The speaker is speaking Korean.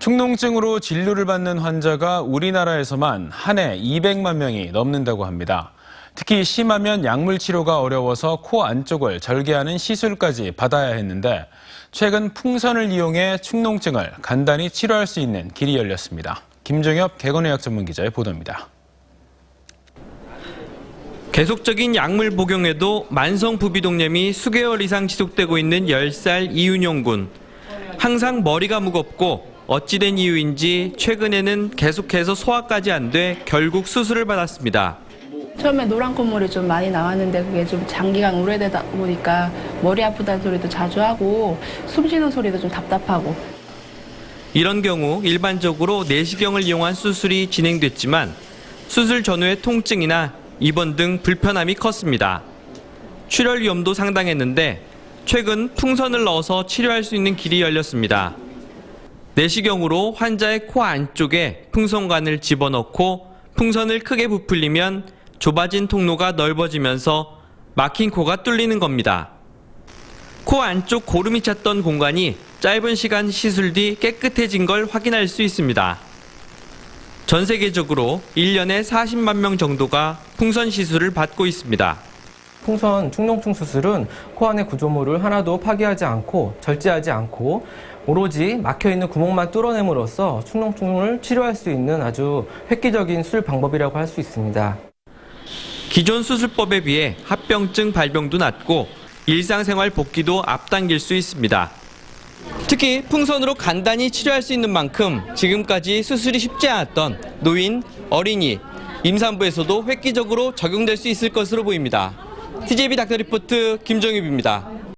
축농증으로 진료를 받는 환자가 우리나라에서만 한 해 200만 명이 넘는다고 합니다. 특히 심하면 약물 치료가 어려워서 코 안쪽을 절개하는 시술까지 받아야 했는데 최근 풍선을 이용해 축농증을 간단히 치료할 수 있는 길이 열렸습니다. 김종엽 개건의학 전문 기자의 보도입니다. 계속적인 약물 복용에도 만성 부비동염이 수개월 이상 지속되고 있는 10살 이윤용 군. 항상 머리가 무겁고 어찌된 이유인지 최근에는 계속해서 소화까지 안 돼 결국 수술을 받았습니다. 처음에 노란 콧물이 좀 많이 나왔는데 그게 좀 장기간 오래되다 보니까 머리 아프다는 소리도 자주 하고 숨 쉬는 소리도 좀 답답하고 이런 경우 일반적으로 내시경을 이용한 수술이 진행됐지만 수술 전후의 통증이나 입원 등 불편함이 컸습니다. 출혈 위험도 상당했는데 최근 풍선을 넣어서 치료할 수 있는 길이 열렸습니다. 내시경으로 환자의 코 안쪽에 풍선관을 집어넣고 풍선을 크게 부풀리면 좁아진 통로가 넓어지면서 막힌 코가 뚫리는 겁니다. 코 안쪽 고름이 찼던 공간이 짧은 시간 시술 뒤 깨끗해진 걸 확인할 수 있습니다. 전 세계적으로 1년에 40만 명 정도가 풍선 시술을 받고 있습니다. 풍선 축농증 수술은 코 안의 구조물을 하나도 파괴하지 않고 절제하지 않고 오로지 막혀 있는 구멍만 뚫어냄으로써 축농증을 치료할 수 있는 아주 획기적인 수술 방법이라고 할 수 있습니다. 기존 수술법에 비해 합병증 발병도 낮고 일상생활 복귀도 앞당길 수 있습니다. 특히 풍선으로 간단히 치료할 수 있는 만큼 지금까지 수술이 쉽지 않았던 노인, 어린이, 임산부에서도 획기적으로 적용될 수 있을 것으로 보입니다. TJB 닥터 리포트 김정입입니다.